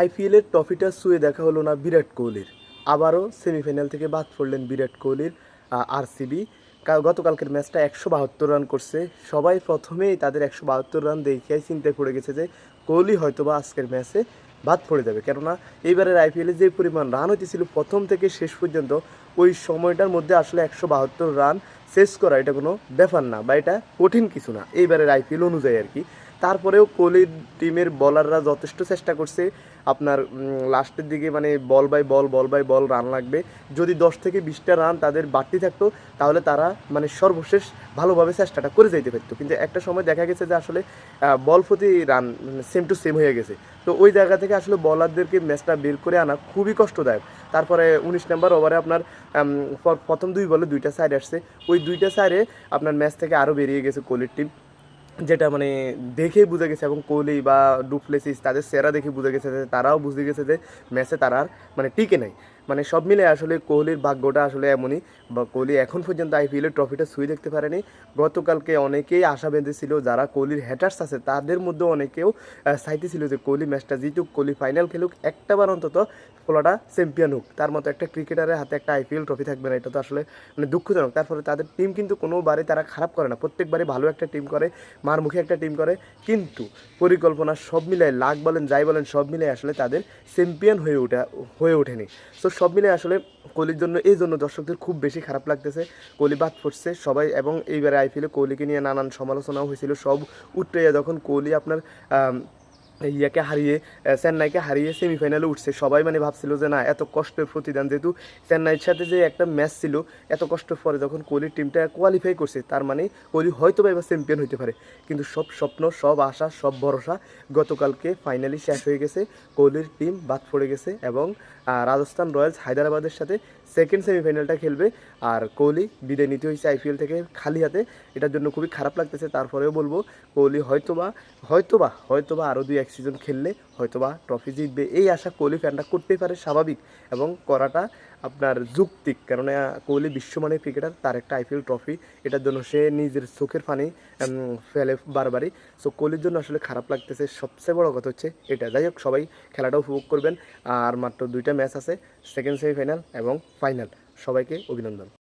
আইপিএলের ট্রফিটা ছুঁয়ে দেখা হলো না বিরাট কোহলির। আবারও সেমিফাইনাল থেকে বাদ পড়লেন বিরাট কোহলির আরসিবি। গতকালকের ম্যাচটা একশো বাহাত্তর রান করছে। সবাই প্রথমেই তাদের একশো বাহাত্তর রান দেখিয়াই চিন্তায় পড়ে গেছে যে, কোহলি হয়তোবা আজকের ম্যাচে বাদ পড়ে যাবে। কেননা, এইবারের আইপিএলে যে পরিমাণ রান হইতেছিল প্রথম থেকে শেষ পর্যন্ত, ওই সময়টার মধ্যে আসলে একশো বাহাত্তর রান শেষ করা এটা কোনো ব্যাপার না বা এটা কঠিন কিছু না। এইবারের আইপিএল অনুযায়ী আর কি। তারপরেও কোহলির টিমের বলাররা যথেষ্ট চেষ্টা করছে আপনার লাস্টের দিকে মানে ball by ball ball by ball run লাগবে। যদি দশ থেকে বিশটা রান তাদের বাড়তি থাকতো, তাহলে তারা মানে সর্বশেষ ভালোভাবে চেষ্টাটা করে যেতে পারতো। কিন্তু একটা সময় দেখা গেছে যে আসলে বল প্রতি রান সেম টু সেম হয়ে গেছে। তো ওই জায়গা থেকে আসলে বলারদেরকে ম্যাচটা বের করে আনা খুবই কষ্টদায়ক। তারপরে উনিশ নাম্বার ওভারে আপনার প্রথম দুই বলে দুইটা সাইড আসছে। ওই দুইটা সাইডে আপনার ম্যাচ থেকে আরও বেরিয়ে গেছে কোহলির টিম যেটা মানে দেখেই বুঝে গেছে এবং কোহলি বা ডুপ্লেসিস, তাদের সেরা দেখে বুঝে গেছে যে, তারাও বুঝে গেছে যে ম্যাচে তারা আর মানে টিকে নাই। মানে সব মিলে আসলে কোহলির ভাগ্যটা আসলে এমনই। বা কোহলি এখন পর্যন্ত আইপিএলের ট্রফিটা ছুঁয়ে দেখতে পারেনি। গতকালকে অনেকেই আশা বেঁধেছিল, যারা কোহলির হ্যাটার্স আছে, তাদের মধ্যে অনেকেও চাইতেছিল যে কোহলি ম্যাচটা জিতুক, কোহলি ফাইনাল খেলুক, একটাবার অন্তত ফলাটা চ্যাম্পিয়ন হোক। তার মতো একটা ক্রিকেটারের হাতে একটা আইপিএল ট্রফি থাকবে না, এটা তো আসলে মানে দুঃখজনক। তারপরে তাদের টিম কিন্তু কোনোবারে তারা খারাপ করে না। প্রত্যেকবারে ভালো একটা টিম করে, মারমুখী একটা টিম করে। কিন্তু পরিকল্পনা সব মিলে লাখ বলেন, যাই বলেন, সব মিলে আসলে তাদের চ্যাম্পিয়ন হয়ে ওঠা, হয়ে ওঠেনি। সো সব মিলে আসলে কোহলির জন্য, এই জন্য দর্শকদের খুব বেশি খারাপ লাগতেছে। কোহলি বাদ পড়ছে সবাই এবং এইবারে আইপিএলে কোহলিকে নিয়ে নানান সমালোচনাও হয়েছিল। সব উঠতে যখন কোহলি আপনার ইয়াকে হারিয়ে চেন্নাইকে হারিয়ে সেমিফাইনালে উঠছে। সবাই মানে ভাবছিল যে না, এত কষ্টের প্রতিদান। যেহেতু চেন্নাইয়ের সাথে যে একটা ম্যাচ ছিল, এত কষ্টের পরে যখন কোহলির টিমটা কোয়ালিফাই করছে, তার মানে কোহলি হয়তো বা এবার চ্যাম্পিয়ন হতে পারে। কিন্তু সব স্বপ্ন, সব আশা, সব ভরসা গতকালকে ফাইনালি শেষ হয়ে গেছে। কোহলির টিম বাদ পড়ে গেছে এবং রাজস্থান রয়্যালস হায়দ্রাবাদের সাথে সেকেন্ড সেমিফাইনালটা খেলবে। আর কোহলি বিদায় নিতে হয়েছে আইপিএল থেকে খালি হাতে। এটার জন্য খুবই খারাপ লাগতেছে। তারপরেও বলব, কোহলি হয়তোবা হয়তোবা হয়তোবা আরও দুই এক সিজন খেললে হয়তোবা ট্রফি জিতবে। এই আশা কোহলি ফ্যানরা করতেই পারে, স্বাভাবিক। এবং করাটা আপনার যুক্তিক। কেননা কোহলি বিশ্বমানের ক্রিকেটার তার একটা আইপিএল ট্রফি এটার জন্য সে নিজের চোখের পানি ফেলে বারবারই। সো কোহলির জন্য আসলে খারাপ লাগতেছে। সবচেয়ে বড় কথা হচ্ছে এটা। যাই হোক, সবাই খেলাটা উপভোগ করবেন। আর মাত্র দুইটা ম্যাচ আছে সেকেন্ড সেমিফাইনাল এবং ফাইনাল সবাইকে অভিনন্দন।